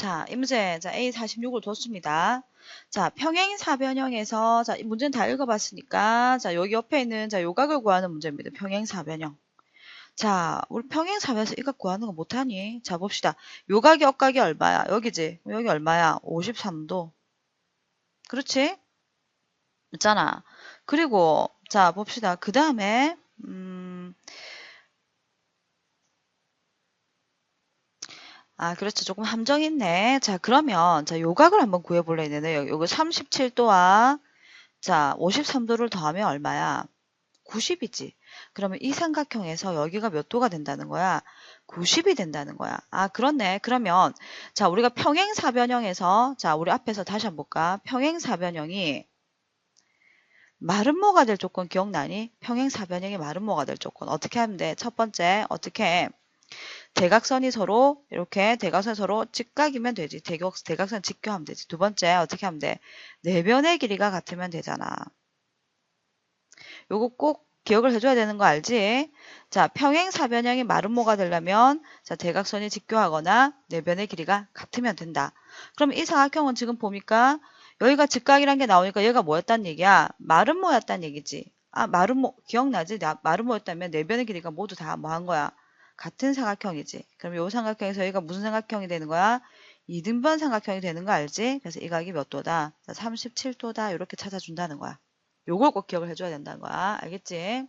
자, 이 문제, 자, A 46을 뒀습니다. 자, 평행 사변형에서, 자, 이 문제는 다 읽어 봤으니까, 자, 여기 옆에 있는, 자, 요각을 구하는 문제입니다. 평행 사변형. 자, 우리 평행 사변에서 이각 구하는 거 못 하니? 자, 봅시다. 요각이 역각이 얼마야? 여기지? 여기 얼마야? 53도. 그렇지? 있잖아. 그리고, 자, 봅시다. 그 다음에, 아, 그렇죠. 조금 함정 있네. 자, 그러면, 자, 요각을 한번 구해볼래, 얘네. 여기, 요거 37도와, 자, 53도를 더하면 얼마야? 90이지. 그러면 이 삼각형에서 여기가 몇 도가 된다는 거야? 90이 된다는 거야. 아, 그렇네. 그러면, 자, 우리가 평행 사변형에서, 자, 우리 앞에서 다시 한번 볼까? 평행 사변형이 마름모가 될 조건 기억나니? 평행 사변형이 마름모가 될 조건. 어떻게 하면 돼? 첫 번째, 어떻게 해? 대각선이 서로 이렇게 대각선이 서로 직각이면 되지. 대각, 대각선 직교하면 되지. 두 번째 어떻게 하면 돼? 내변의 길이가 같으면 되잖아. 요거 꼭 기억을 해줘야 되는 거 알지? 자, 평행사변형이 마름모가 되려면 자 대각선이 직교하거나 내변의 길이가 같으면 된다. 그럼 이 사각형은 지금 보니까 여기가 직각이란 게 나오니까 얘가 뭐였단 얘기야? 마름모였단 얘기지. 아, 마름모 기억나지? 마름모였다면 내변의 길이가 모두 다 뭐 한 거야? 같은 삼각형이지. 그럼 요 삼각형에서 여기가 무슨 삼각형이 되는 거야? 이등변 삼각형이 되는 거 알지? 그래서 이 각이 몇 도다? 37도다. 이렇게 찾아준다는 거야. 요걸 꼭 기억을 해줘야 된다는 거야. 알겠지?